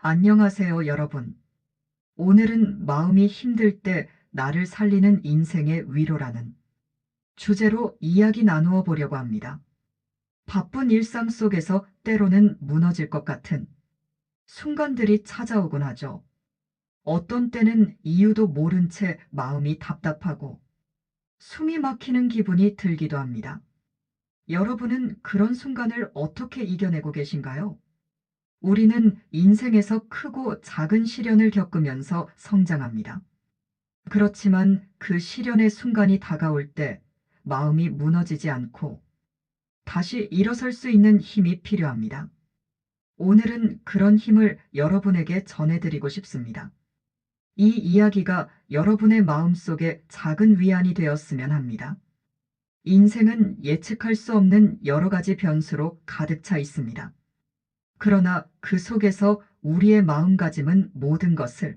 안녕하세요, 여러분. 오늘은 마음이 힘들 때 나를 살리는 인생의 위로라는 주제로 이야기 나누어 보려고 합니다. 바쁜 일상 속에서 때로는 무너질 것 같은 순간들이 찾아오곤 하죠. 어떤 때는 이유도 모른 채 마음이 답답하고 숨이 막히는 기분이 들기도 합니다. 여러분은 그런 순간을 어떻게 이겨내고 계신가요? 우리는 인생에서 크고 작은 시련을 겪으면서 성장합니다. 그렇지만 그 시련의 순간이 다가올 때 마음이 무너지지 않고 다시 일어설 수 있는 힘이 필요합니다. 오늘은 그런 힘을 여러분에게 전해드리고 싶습니다. 이 이야기가 여러분의 마음속에 작은 위안이 되었으면 합니다. 인생은 예측할 수 없는 여러 가지 변수로 가득 차 있습니다. 그러나 그 속에서 우리의 마음가짐은 모든 것을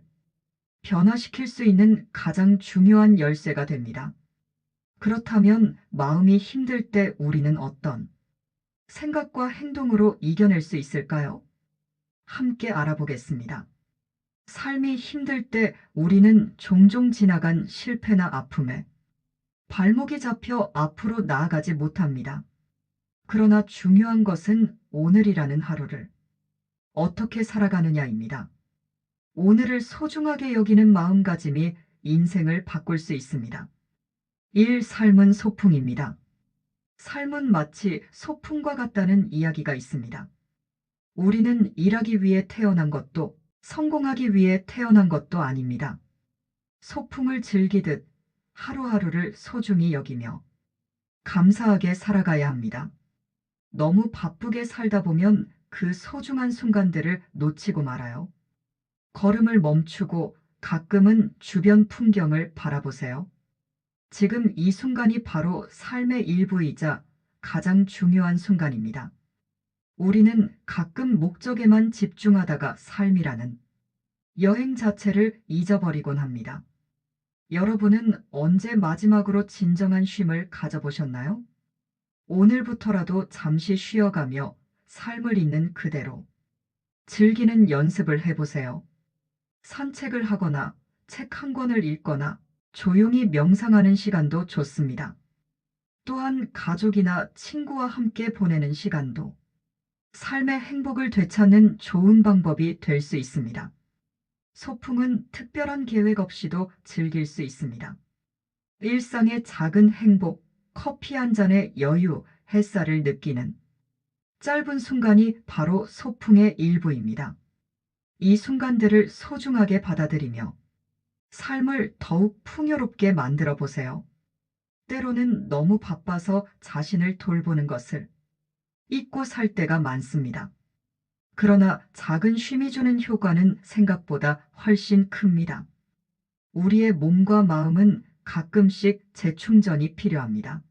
변화시킬 수 있는 가장 중요한 열쇠가 됩니다. 그렇다면 마음이 힘들 때 우리는 어떤 생각과 행동으로 이겨낼 수 있을까요? 함께 알아보겠습니다. 삶이 힘들 때 우리는 종종 지나간 실패나 아픔에 발목이 잡혀 앞으로 나아가지 못합니다. 그러나 중요한 것은 오늘이라는 하루를 어떻게 살아가느냐입니다. 오늘을 소중하게 여기는 마음가짐이 인생을 바꿀 수 있습니다. 1. 삶은 소풍입니다. 삶은 마치 소풍과 같다는 이야기가 있습니다. 우리는 일하기 위해 태어난 것도 성공하기 위해 태어난 것도 아닙니다. 소풍을 즐기듯 하루하루를 소중히 여기며 감사하게 살아가야 합니다. 너무 바쁘게 살다 보면 그 소중한 순간들을 놓치고 말아요. 걸음을 멈추고 가끔은 주변 풍경을 바라보세요. 지금 이 순간이 바로 삶의 일부이자 가장 중요한 순간입니다. 우리는 가끔 목적에만 집중하다가 삶이라는 여행 자체를 잊어버리곤 합니다. 여러분은 언제 마지막으로 진정한 쉼을 가져보셨나요? 오늘부터라도 잠시 쉬어가며 삶을 있는 그대로 즐기는 연습을 해보세요. 산책을 하거나 책 한 권을 읽거나 조용히 명상하는 시간도 좋습니다. 또한 가족이나 친구와 함께 보내는 시간도 삶의 행복을 되찾는 좋은 방법이 될 수 있습니다. 소풍은 특별한 계획 없이도 즐길 수 있습니다. 일상의 작은 행복, 커피 한 잔의 여유, 햇살을 느끼는 짧은 순간이 바로 소풍의 일부입니다. 이 순간들을 소중하게 받아들이며 삶을 더욱 풍요롭게 만들어 보세요. 때로는 너무 바빠서 자신을 돌보는 것을 잊고 살 때가 많습니다. 그러나 작은 쉼이 주는 효과는 생각보다 훨씬 큽니다. 우리의 몸과 마음은 가끔씩 재충전이 필요합니다.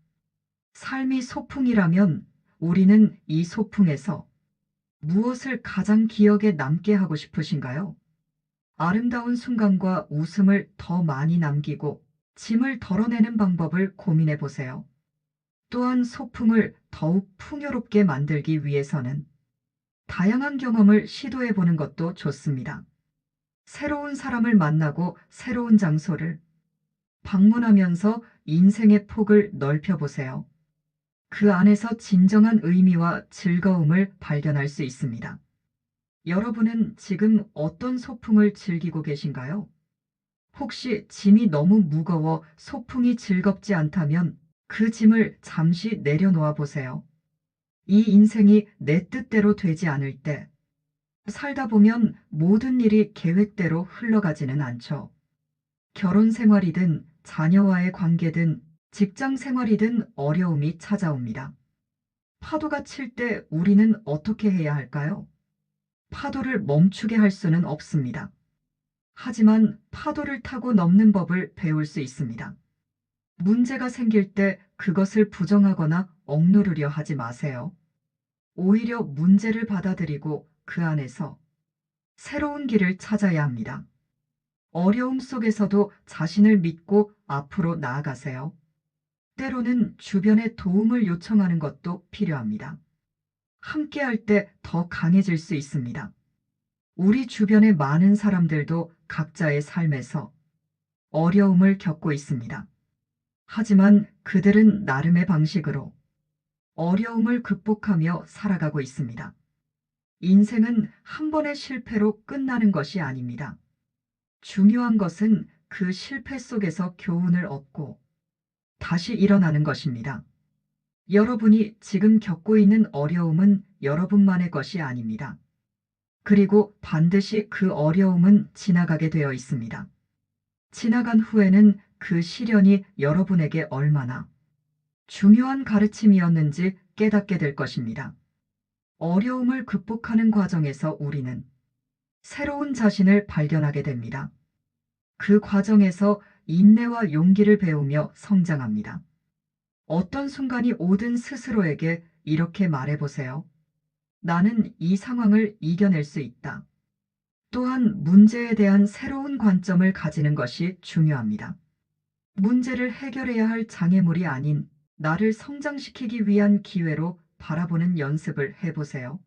삶이 소풍이라면 우리는 이 소풍에서 무엇을 가장 기억에 남게 하고 싶으신가요? 아름다운 순간과 웃음을 더 많이 남기고 짐을 덜어내는 방법을 고민해 보세요. 또한 소풍을 더욱 풍요롭게 만들기 위해서는 다양한 경험을 시도해 보는 것도 좋습니다. 새로운 사람을 만나고 새로운 장소를 방문하면서 인생의 폭을 넓혀 보세요. 그 안에서 진정한 의미와 즐거움을 발견할 수 있습니다. 여러분은 지금 어떤 소풍을 즐기고 계신가요? 혹시 짐이 너무 무거워 소풍이 즐겁지 않다면 그 짐을 잠시 내려놓아 보세요. 이 인생이 내 뜻대로 되지 않을 때 살다 보면 모든 일이 계획대로 흘러가지는 않죠. 결혼 생활이든 자녀와의 관계든 직장 생활이든 어려움이 찾아옵니다. 파도가 칠 때 우리는 어떻게 해야 할까요? 파도를 멈추게 할 수는 없습니다. 하지만 파도를 타고 넘는 법을 배울 수 있습니다. 문제가 생길 때 그것을 부정하거나 억누르려 하지 마세요. 오히려 문제를 받아들이고 그 안에서 새로운 길을 찾아야 합니다. 어려움 속에서도 자신을 믿고 앞으로 나아가세요. 때로는 주변의 도움을 요청하는 것도 필요합니다. 함께 할 때 더 강해질 수 있습니다. 우리 주변의 많은 사람들도 각자의 삶에서 어려움을 겪고 있습니다. 하지만 그들은 나름의 방식으로 어려움을 극복하며 살아가고 있습니다. 인생은 한 번의 실패로 끝나는 것이 아닙니다. 중요한 것은 그 실패 속에서 교훈을 얻고 다시 일어나는 것입니다. 여러분이 지금 겪고 있는 어려움은 여러분만의 것이 아닙니다. 그리고 반드시 그 어려움은 지나가게 되어 있습니다. 지나간 후에는 그 시련이 여러분에게 얼마나 중요한 가르침이었는지 깨닫게 될 것입니다. 어려움을 극복하는 과정에서 우리는 새로운 자신을 발견하게 됩니다. 그 과정에서 인내와 용기를 배우며 성장합니다. 어떤 순간이 오든 스스로에게 이렇게 말해보세요. 나는 이 상황을 이겨낼 수 있다. 또한 문제에 대한 새로운 관점을 가지는 것이 중요합니다. 문제를 해결해야 할 장애물이 아닌 나를 성장시키기 위한 기회로 바라보는 연습을 해보세요.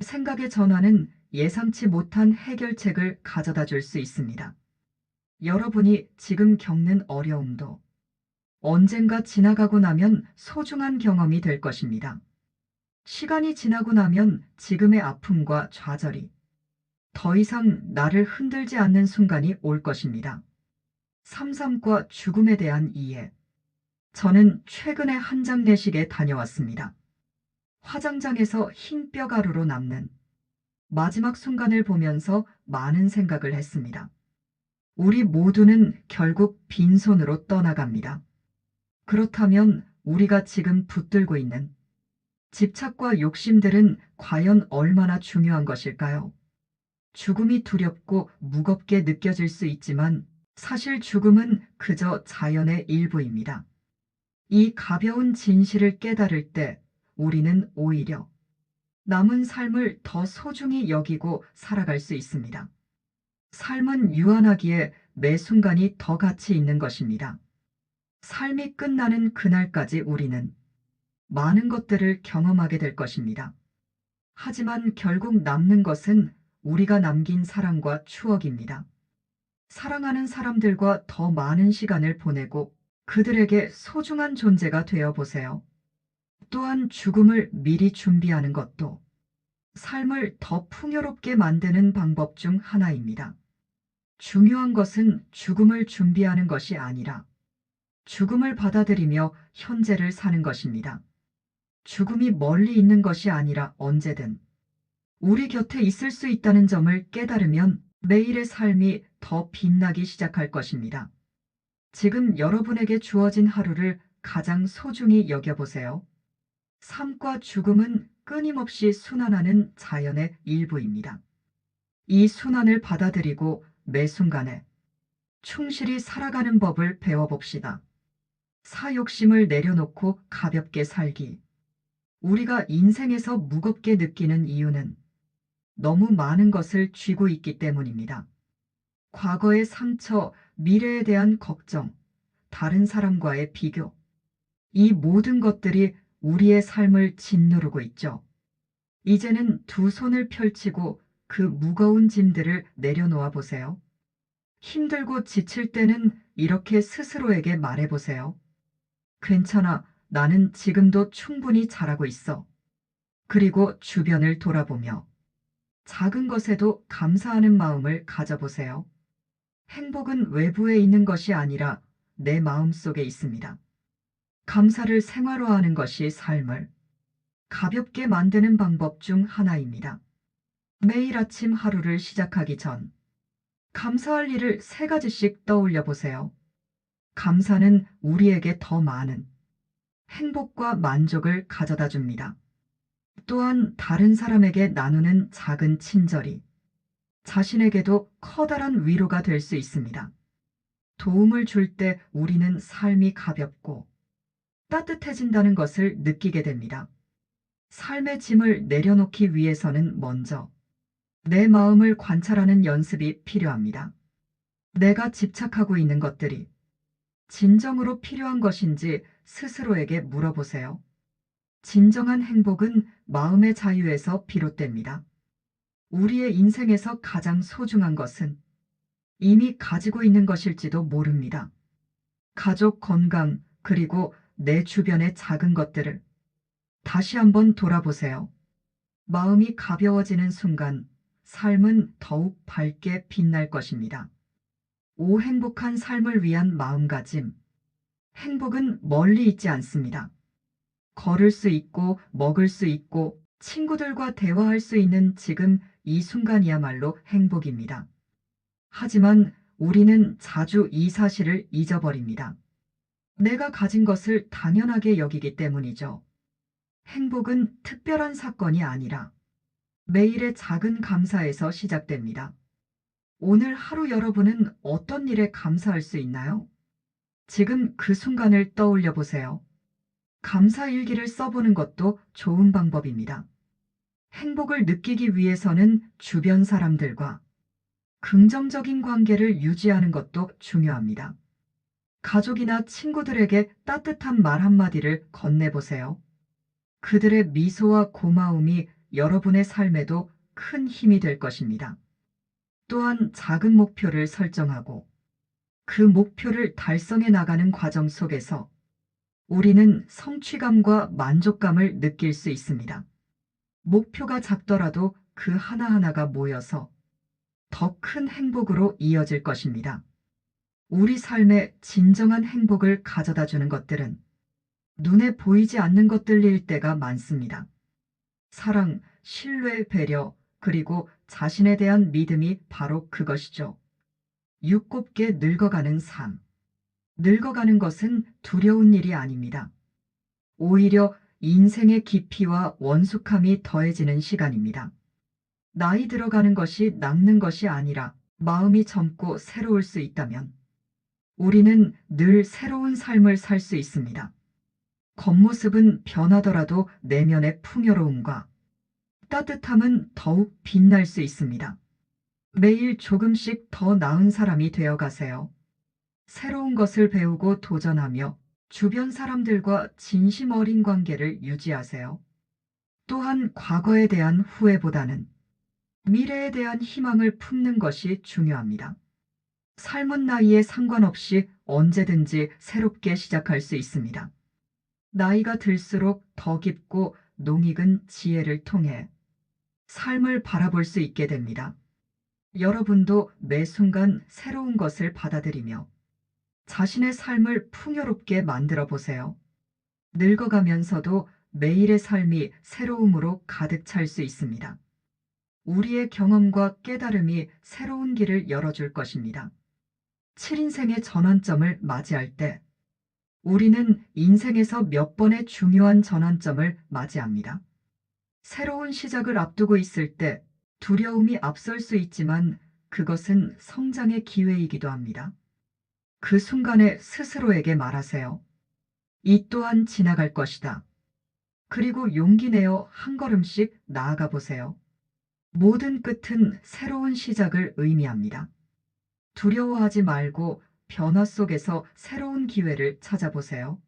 생각의 전환은 예상치 못한 해결책을 가져다 줄 수 있습니다. 여러분이 지금 겪는 어려움도 언젠가 지나가고 나면 소중한 경험이 될 것입니다. 시간이 지나고 나면 지금의 아픔과 좌절이 더 이상 나를 흔들지 않는 순간이 올 것입니다. 삼삼과 죽음에 대한 이해. 저는 최근에 한 장례식에 다녀왔습니다. 화장장에서 흰 뼈가루로 남는 마지막 순간을 보면서 많은 생각을 했습니다. 우리 모두는 결국 빈손으로 떠나갑니다. 그렇다면 우리가 지금 붙들고 있는 집착과 욕심들은 과연 얼마나 중요한 것일까요? 죽음이 두렵고 무겁게 느껴질 수 있지만 사실 죽음은 그저 자연의 일부입니다. 이 가벼운 진실을 깨달을 때 우리는 오히려 남은 삶을 더 소중히 여기고 살아갈 수 있습니다. 삶은 유한하기에 매 순간이 더 가치 있는 것입니다. 삶이 끝나는 그날까지 우리는 많은 것들을 경험하게 될 것입니다. 하지만 결국 남는 것은 우리가 남긴 사랑과 추억입니다. 사랑하는 사람들과 더 많은 시간을 보내고 그들에게 소중한 존재가 되어 보세요. 또한 죽음을 미리 준비하는 것도 삶을 더 풍요롭게 만드는 방법 중 하나입니다. 중요한 것은 죽음을 준비하는 것이 아니라 죽음을 받아들이며 현재를 사는 것입니다. 죽음이 멀리 있는 것이 아니라 언제든 우리 곁에 있을 수 있다는 점을 깨달으면 매일의 삶이 더 빛나기 시작할 것입니다. 지금 여러분에게 주어진 하루를 가장 소중히 여겨보세요. 삶과 죽음은 끊임없이 순환하는 자연의 일부입니다. 이 순환을 받아들이고 매 순간에 충실히 살아가는 법을 배워봅시다. 사욕심을 내려놓고 가볍게 살기. 우리가 인생에서 무겁게 느끼는 이유는 너무 많은 것을 쥐고 있기 때문입니다. 과거의 상처, 미래에 대한 걱정, 다른 사람과의 비교. 이 모든 것들이 우리의 삶을 짓누르고 있죠. 이제는 두 손을 펼치고 그 무거운 짐들을 내려놓아 보세요. 힘들고 지칠 때는 이렇게 스스로에게 말해 보세요. 괜찮아. 나는 지금도 충분히 잘하고 있어. 그리고 주변을 돌아보며 작은 것에도 감사하는 마음을 가져보세요. 행복은 외부에 있는 것이 아니라 내 마음 속에 있습니다. 감사를 생활화하는 것이 삶을 가볍게 만드는 방법 중 하나입니다. 매일 아침 하루를 시작하기 전 감사할 일을 세 가지씩 떠올려 보세요. 감사는 우리에게 더 많은 행복과 만족을 가져다 줍니다. 또한 다른 사람에게 나누는 작은 친절이 자신에게도 커다란 위로가 될 수 있습니다. 도움을 줄 때 우리는 삶이 가볍고 따뜻해진다는 것을 느끼게 됩니다. 삶의 짐을 내려놓기 위해서는 먼저 내 마음을 관찰하는 연습이 필요합니다. 내가 집착하고 있는 것들이 진정으로 필요한 것인지 스스로에게 물어보세요. 진정한 행복은 마음의 자유에서 비롯됩니다. 우리의 인생에서 가장 소중한 것은 이미 가지고 있는 것일지도 모릅니다. 가족 건강, 그리고 내 주변의 작은 것들을 다시 한번 돌아보세요. 마음이 가벼워지는 순간 삶은 더욱 밝게 빛날 것입니다. 오 행복한 삶을 위한 마음가짐. 행복은 멀리 있지 않습니다. 걸을 수 있고, 먹을 수 있고, 친구들과 대화할 수 있는 지금 이 순간이야말로 행복입니다. 하지만 우리는 자주 이 사실을 잊어버립니다. 내가 가진 것을 당연하게 여기기 때문이죠. 행복은 특별한 사건이 아니라 매일의 작은 감사에서 시작됩니다. 오늘 하루 여러분은 어떤 일에 감사할 수 있나요? 지금 그 순간을 떠올려 보세요. 감사 일기를 써보는 것도 좋은 방법입니다. 행복을 느끼기 위해서는 주변 사람들과 긍정적인 관계를 유지하는 것도 중요합니다. 가족이나 친구들에게 따뜻한 말 한마디를 건네보세요. 그들의 미소와 고마움이 여러분의 삶에도 큰 힘이 될 것입니다. 또한 작은 목표를 설정하고 그 목표를 달성해 나가는 과정 속에서 우리는 성취감과 만족감을 느낄 수 있습니다. 목표가 작더라도 그 하나하나가 모여서 더 큰 행복으로 이어질 것입니다. 우리 삶에 진정한 행복을 가져다 주는 것들은 눈에 보이지 않는 것들일 때가 많습니다. 사랑, 신뢰, 배려, 그리고 자신에 대한 믿음이 바로 그것이죠. 육곱게 늙어가는 삶. 늙어가는 것은 두려운 일이 아닙니다. 오히려 인생의 깊이와 원숙함이 더해지는 시간입니다. 나이 들어가는 것이 낫는 것이 아니라 마음이 젊고 새로울 수 있다면 우리는 늘 새로운 삶을 살 수 있습니다. 겉모습은 변하더라도 내면의 풍요로움과 따뜻함은 더욱 빛날 수 있습니다. 매일 조금씩 더 나은 사람이 되어 가세요. 새로운 것을 배우고 도전하며 주변 사람들과 진심 어린 관계를 유지하세요. 또한 과거에 대한 후회보다는 미래에 대한 희망을 품는 것이 중요합니다. 삶은 나이에 상관없이 언제든지 새롭게 시작할 수 있습니다. 나이가 들수록 더 깊고 농익은 지혜를 통해 삶을 바라볼 수 있게 됩니다. 여러분도 매 순간 새로운 것을 받아들이며 자신의 삶을 풍요롭게 만들어 보세요. 늙어가면서도 매일의 삶이 새로움으로 가득 찰 수 있습니다. 우리의 경험과 깨달음이 새로운 길을 열어줄 것입니다. 7인생의 전환점을 맞이할 때 우리는 인생에서 몇 번의 중요한 전환점을 맞이합니다. 새로운 시작을 앞두고 있을 때 두려움이 앞설 수 있지만 그것은 성장의 기회이기도 합니다. 그 순간에 스스로에게 말하세요. 이 또한 지나갈 것이다. 그리고 용기 내어 한 걸음씩 나아가 보세요. 모든 끝은 새로운 시작을 의미합니다. 두려워하지 말고 변화 속에서 새로운 기회를 찾아보세요.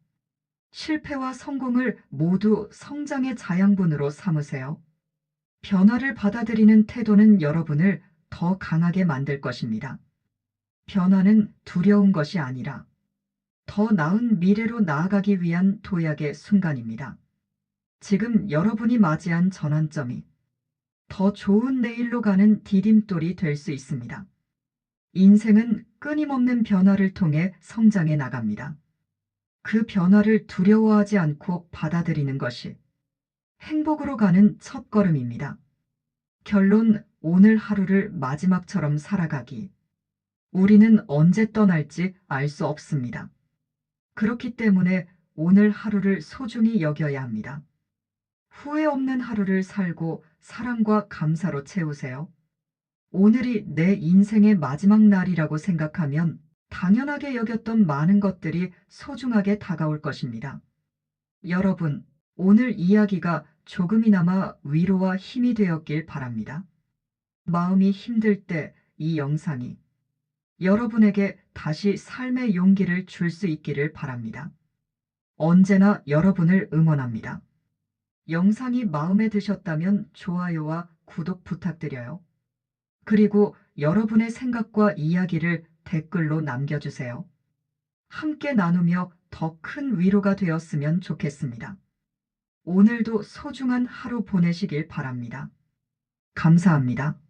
실패와 성공을 모두 성장의 자양분으로 삼으세요. 변화를 받아들이는 태도는 여러분을 더 강하게 만들 것입니다. 변화는 두려운 것이 아니라 더 나은 미래로 나아가기 위한 도약의 순간입니다. 지금 여러분이 맞이한 전환점이 더 좋은 내일로 가는 디딤돌이 될 수 있습니다. 인생은 끊임없는 변화를 통해 성장해 나갑니다. 그 변화를 두려워하지 않고 받아들이는 것이 행복으로 가는 첫 걸음입니다. 결론 오늘 하루를 마지막처럼 살아가기. 우리는 언제 떠날지 알 수 없습니다. 그렇기 때문에 오늘 하루를 소중히 여겨야 합니다. 후회 없는 하루를 살고 사랑과 감사로 채우세요. 오늘이 내 인생의 마지막 날이라고 생각하면 당연하게 여겼던 많은 것들이 소중하게 다가올 것입니다. 여러분, 오늘 이야기가 조금이나마 위로와 힘이 되었길 바랍니다. 마음이 힘들 때 이 영상이 여러분에게 다시 삶의 용기를 줄 수 있기를 바랍니다. 언제나 여러분을 응원합니다. 영상이 마음에 드셨다면 좋아요와 구독 부탁드려요. 그리고 여러분의 생각과 이야기를 댓글로 남겨주세요. 함께 나누며 더 큰 위로가 되었으면 좋겠습니다. 오늘도 소중한 하루 보내시길 바랍니다. 감사합니다.